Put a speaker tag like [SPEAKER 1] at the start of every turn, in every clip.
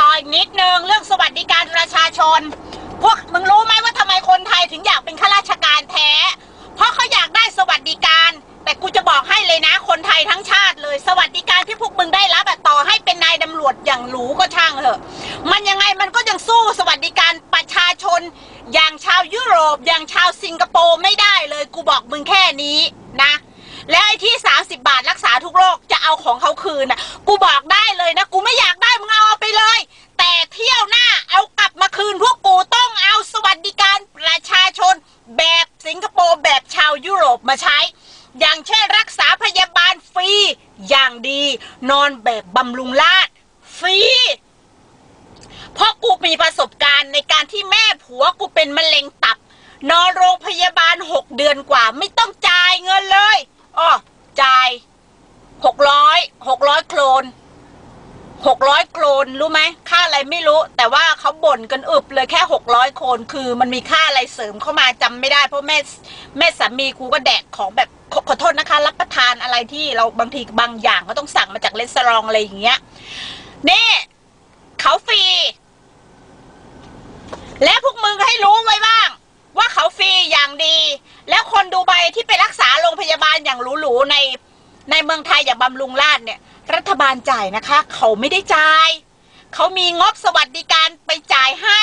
[SPEAKER 1] ต่ออีกนิดนึงเรื่องสวัสดิการประชาชน พวกมึงรู้ไหมว่าทำไมคนไทยถึงอยากเป็นข้าราชการแท้ เพราะเขาอยากได้สวัสดิการ แต่กูจะบอกให้เลยนะ คนไทยทั้งชาติเลย สวัสดิการที่พวกมึงได้รับต่อให้เป็นนายตำรวจอย่างหรูก็ช่างเถอะ มันยังไงมันก็ยังสู้สวัสดิการประชาชน อย่างชาวยุโรป อย่างชาวสิงคโปร์ไม่ได้เลย กูบอกมึงแค่นี้นะแล้วไอ้ที่ 30 บาทรักษาทุกโรคจะเอาของเขาคืนน่ะกูบอกได้เลยนะ กูไม่อยากได้มึงเอา เลย แต่เที่ยวหน้าเอากลับมาคืนพวกกูต้องเอาสวัสดิการประชาชน แบบสิงคโปร์แบบชาวยุโรปมาใช้ อย่างเช่นรักษาพยาบาลฟรี อย่างดี นอนแบบบำรุงราษฟรีเพราะกูมีประสบการณ์ในการที่แม่ผัวกูเป็นมะเร็งตับ นอนโรงพยาบาลหกเดือนกว่าไม่ต้องจ่ายเงินเลยอ้อจ่ายหกร้อยหกร้อยโคลนหกร้อย คนรู้ไหมค่าอะไรไม่รู้ แต่ว่าเขาบ่นกันอึบเลยแค่หกร้อยโคนคือมันมีค่าอะไรเสริมเข้ามาจำไม่ได้ เพราะแม่แม่สามีกูก็แดกของแบบขอขอโทษนะคะ รับประทานอะไรที่เราบางทีบางอย่างก็ต้องสั่งมาจากเลสซองอะไรอย่างเงี้ยนี่เขาฟรีและพวกมึงให้รู้ไว้บ้าง ว่าเขาฟรีอย่างดี แล้วคนดูใบที่ไปรักษาโรงพยาบาลอย่างหรูๆในในเมืองไทยอย่างบำรุงราษฎร์เนี่ย รัฐบาลจ่ายนะคะ เขาไม่ได้จ่าย เขามีงบสวัสดิการไปจ่ายให้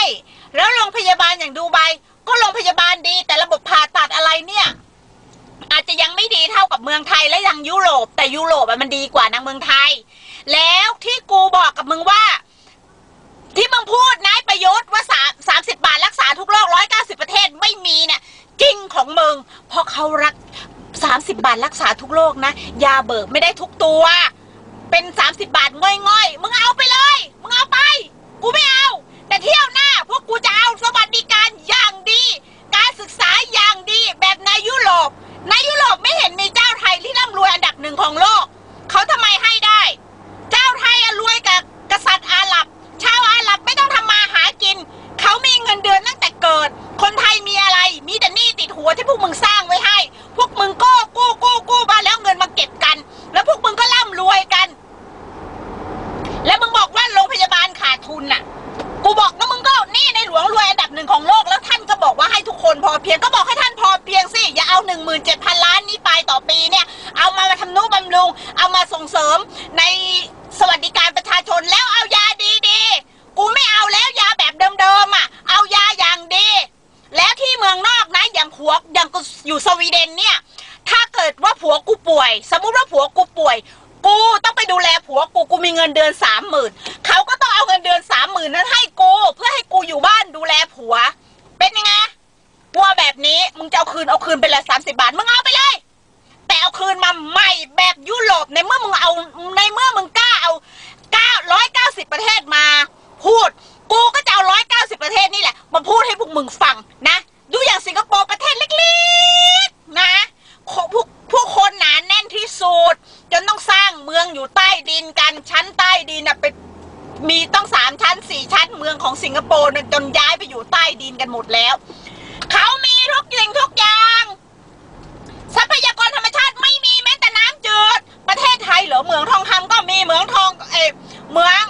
[SPEAKER 1] แล้วโรงพยาบาลอย่างดูไบก็โรงพยาบาลดี แต่ระบบผ่าตัดอะไรเนี่ย อาจจะยังไม่ดีเท่ากับเมืองไทยและยังยุโรป แต่ยุโรปมันดีกว่านะเมืองไทย แล้วที่กูบอกกับมึงว่า ที่มึงพูดนายประยุทธ์ว่าสามสามสิบาทรักษาทุกโรคร้อยเก้าสิบประเทศไม่มีเนี่ยจริงของมึงเพราะเขารักสามสิบาทรักษาทุกโรคนะยาเบิกไม่ได้ทุกตัว เป็นสามสิบาทง่อยๆมึง ของโลก เขาทำไมให้ได้ เจ้าไทยอรวยกับกษัตริย์อาหรับ ชาวอาหรับไม่ต้องทำมาหากิน เขามีเงินเดือนตั้งแต่เกิด คนไทยมีอะไร มีแต่หนี้ติดหัวที่พวกมึงสร้างไว้ให้ พวกมึงกู้กู้กู้กู้มาแล้วเงินมาเก็บกัน แล้วพวกมึงก็ร่ำรวยกัน แล้วมึงบอกว่าโรงพยาบาลขาดทุนน่ะ กูบอกนะมึงก็นี่ในหลวงรวยอันดับหนึ่งของโลกแล้วท่านก็บอกว่าให้ทุกคนพอเพียงก็บอกให้ท่านพอเพียงสิอย่าเอาหนึ่งหมื่นเจ็ดพัน สมมุติว่าผัวกูป่วย กูต้องไปดูแลผัวกูกูมีเงินเดือนสามหมื่นเขาก็ต้องเอาเงินเดือนสามหมื่นนั้นให้กูเพื่อให้กูอยู่บ้านดูแลผัว เป็นยังไงกลัวแบบนี้มึงจะเอาคืนเอาคืนไปละสามสิบาทมึงเอาไปเลย แต่เอาคืนมาใหม่แบบยุโรปในเมื่อมึงเอาในเมื่อมึงกล้าเอาเก้าร้อยเก้าสิบประเทศมา พูด กูก็จะเอาร้อยเก้าสิบประเทศนี่แหละมาพูดให้พวกมึงฟังนะ ต้ดินกันหมดแล้ว เขามีทุกสิ่งทุกอย่าง ทรัพยากรธรรมชาติไม่มีแม้แต่น้ำจืด ประเทศไทยเหรอเหมืองทองคำก็มีเหมืองทองเอเหมือง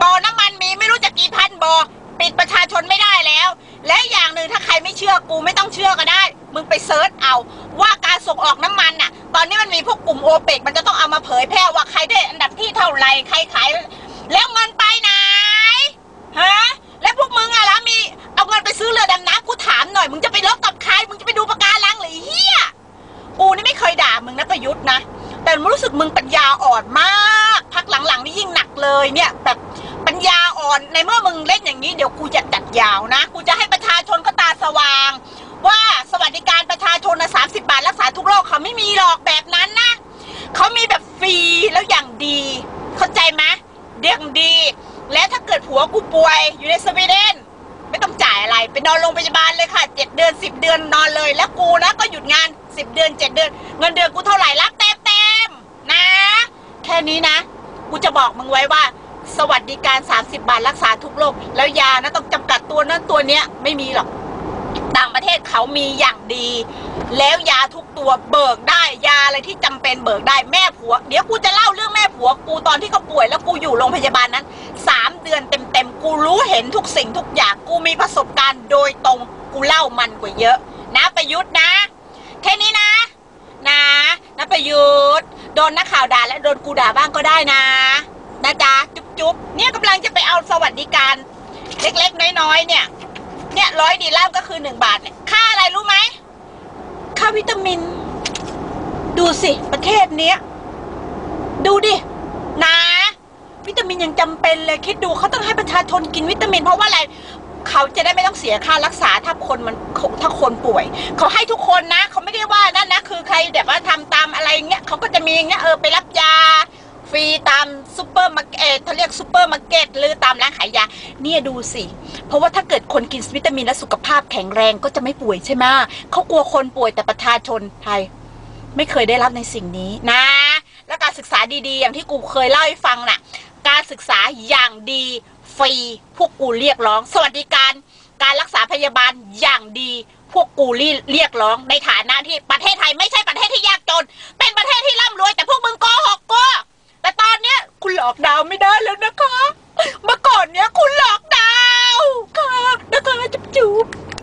[SPEAKER 1] บ่อน้ำมันมีไม่รู้จะกี่พันบ่อปิดประชาชนไม่ได้แล้ว และอย่างหนึ่งถ้าใครไม่เชื่อกูไม่ต้องเชื่อก็ได้ มึงไปเซิร์ชเอาว่าการส่งออกน้ำมันน่ะ ตอนนี้มันมีพวกกลุ่มโอเปกมันจะต้องเอามาเผยแพร่ว่าใครได้อันดับที่เท่าไหร่ใครขายแล้วเงินไปไหนฮะ ไปซื้อเรือดำน้ำกูถามหน่อย มึงจะไปลบกับใคร มึงจะไปดูปะการังหรือเฮียกูนี่ไม่เคยด่ามึงนะประยุทธ์นะ แต่รู้สึกมึงปัญญาอ่อนมาก พักหลังๆนี่ยิ่งหนักเลยเนี่ยแบบปัญญาอ่อนในเมื่อมึงเล่นอย่างนี้เดี๋ยวกูจะจัดยาวนะ กูจะให้ประชาชนก็ตาสว่าง ว่าสวัสดิการประชาชนนะสามสิบาทรักษาทุกโรคเขาไม่มีหรอกแบบนั้นนะเขามีแบบฟรีแล้วอย่างดี เข้าใจไหมเรื่องดี แล้วถ้าเกิดผัวกูป่วยอยู่ในสวีเดน นอนโรงพยาบาลเลยค่ะเจ็ดเดือนสิบเดือนนอนเลย แล้วกูนะก็หยุดงานสิบเดือนเจ็ดเดือน เงินเดือนกูเท่าไหร่รับเต็มเต็มนะ แค่นี้นะ กูจะบอกมึงไว้ว่า สวัสดิการ 30 บาทรักษาทุกโรคแล้วยานะต้องจำกัดตัวนั้นตัวเนี้ยไม่มีหรอกต่างประเทศเขามีอย่างดี แล้วยาทุกตัวเบิกได้ยาอะไรที่จำเป็นเบิกได้แม่ผัว เดี๋ยวกูจะเล่าเรื่องแม่ผัวกูตอนที่เขาป่วยแล้วกูอยู่โรงพยาบาลนั้นสามเดือนเต็มๆกูรู้เห็นทุกสิ่งทุกอย่าง มีประสบการณ์โดยตรงกูเล่ามันกว่าเยอะ นะประยุทธ์นะ แค่นี้นะ นะนะประยุทธ์โดนนักข่าวด่าและโดนกูด่าบ้างก็ได้นะ นะจ๊ะจุ๊บจุ๊บเนี่ยกำลังจะไปเอาสวัสดิการ เล็กๆ น้อยๆเนี่ย เนี่ยร้อยดีล่ามก็คือหนึ่งบาทเนี่ยค่าอะไรรู้ไหมค่าวิตามิน ดูสิประเทศเนี้ยดูดินะวิตามินยังจำเป็นเลยคิดดูเขาต้องให้ประชาชนกินวิตามิน เพราะว่าอะไร เขาจะได้ไม่ต้องเสียค่ารักษาถ้าคนมันถ้าคนป่วย เขาให้ทุกคนนะเขาไม่ได้ว่านั่นนะคือใครแบบว่าทำตามอะไรเงี้ยเขาก็จะมีเงี้ยเออไปรับยาฟรีตามซูเปอร์มาร์เก็ตเขาเรียกซูเปอร์มาร์เก็ตหรือตามร้านขายยาเนี่ยดูสิ เพราะว่าถ้าเกิดคนกินวิตามินและสุขภาพแข็งแรงก็จะไม่ป่วยใช่ไหมเขากลัวคนป่วยแต่ประชาชนไทย ไม่เคยได้รับในสิ่งนี้นะ แล้วการศึกษาดีๆ อย่างที่กูเคยเล่าให้ฟังน่ะ การศึกษาอย่างดี ฟรี พวกกูเรียกร้อง สวัสดิการ การรักษาพยาบาลอย่างดี พวกกูเรียกร้องในฐานะที่ประ